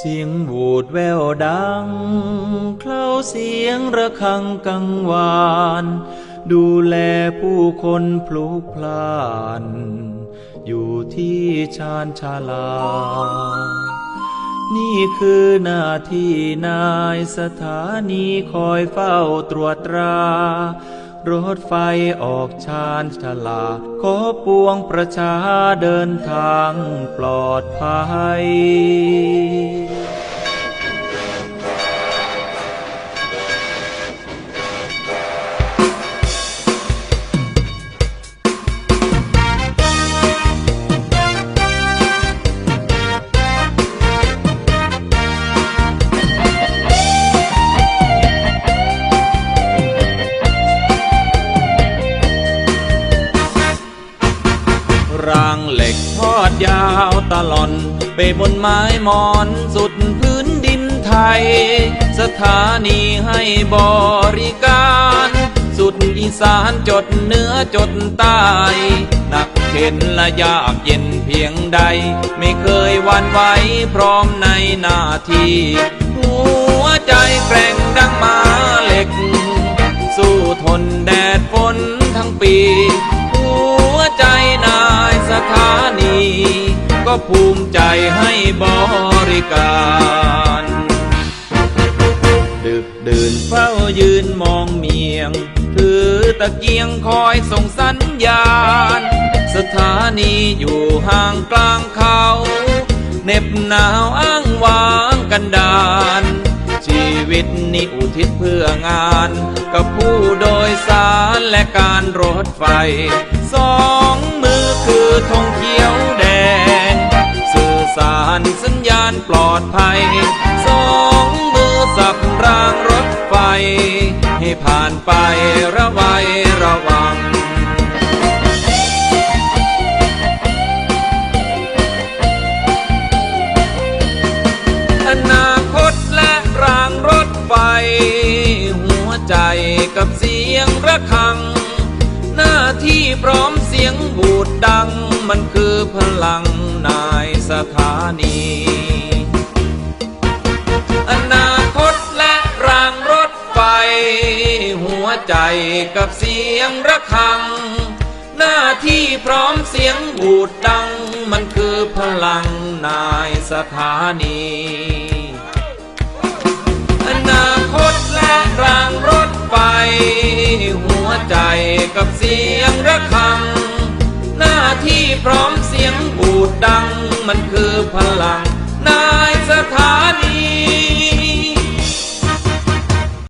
เสียงบูดแววดัง เคล้าเสียงระฆังกังวาน ดูแลผู้คนพลุกพล่าน อยู่ที่ชานชาลา นี่คือหน้าที่นายสถานีคอยเฝ้าตรวจตรารถไฟออกชานชาลา ขอปวงประชาเดินทางปลอดภัย รางเหล็กทอดยาวตลอน ไปบนไม้มอนสุดพื้นดินไทย สถานีให้บริการ สุดอีสานจดเนื้อจดใต้หนักเข็นและยากเย็นเพียงใด ไม่เคยวันไหวพร้อมในหน้าที่หัวใจแกร่งดังมาเหล็ก สู้ทนแดดฝนทั้งปี นี ก็ภูมิใจให้บริการ ดึกดื่นเฝ้ายืนมองเมียง ถือตะเกียงคอยส่งสัญญาณ สถานีอยู่ห่างกลางเขาเน็บหนาวอ้างวางกันดานชีวิตนี้อุทิศเพื่องาน กับผู้โดยสารและการรถไฟ สองมือคือธง ปลอดภัย สองมือสับรางรถไฟ ให้ผ่านไประไวยระวังอนาคตและรางรถไฟ หัวใจกับเสียงระฆัง หน้าที่พร้อมเสียงบูดดัง มันคือพลังนายสถานี ใจกับเสียงระฆัง หน้าที่พร้อมเสียงบูดดัง มันคือพลังนายสถานีอนาคตและรางรถไฟหัวใจกับเสียงระฆัง หน้าที่พร้อมเสียงบูดดัง มันคือพลังนายสถานี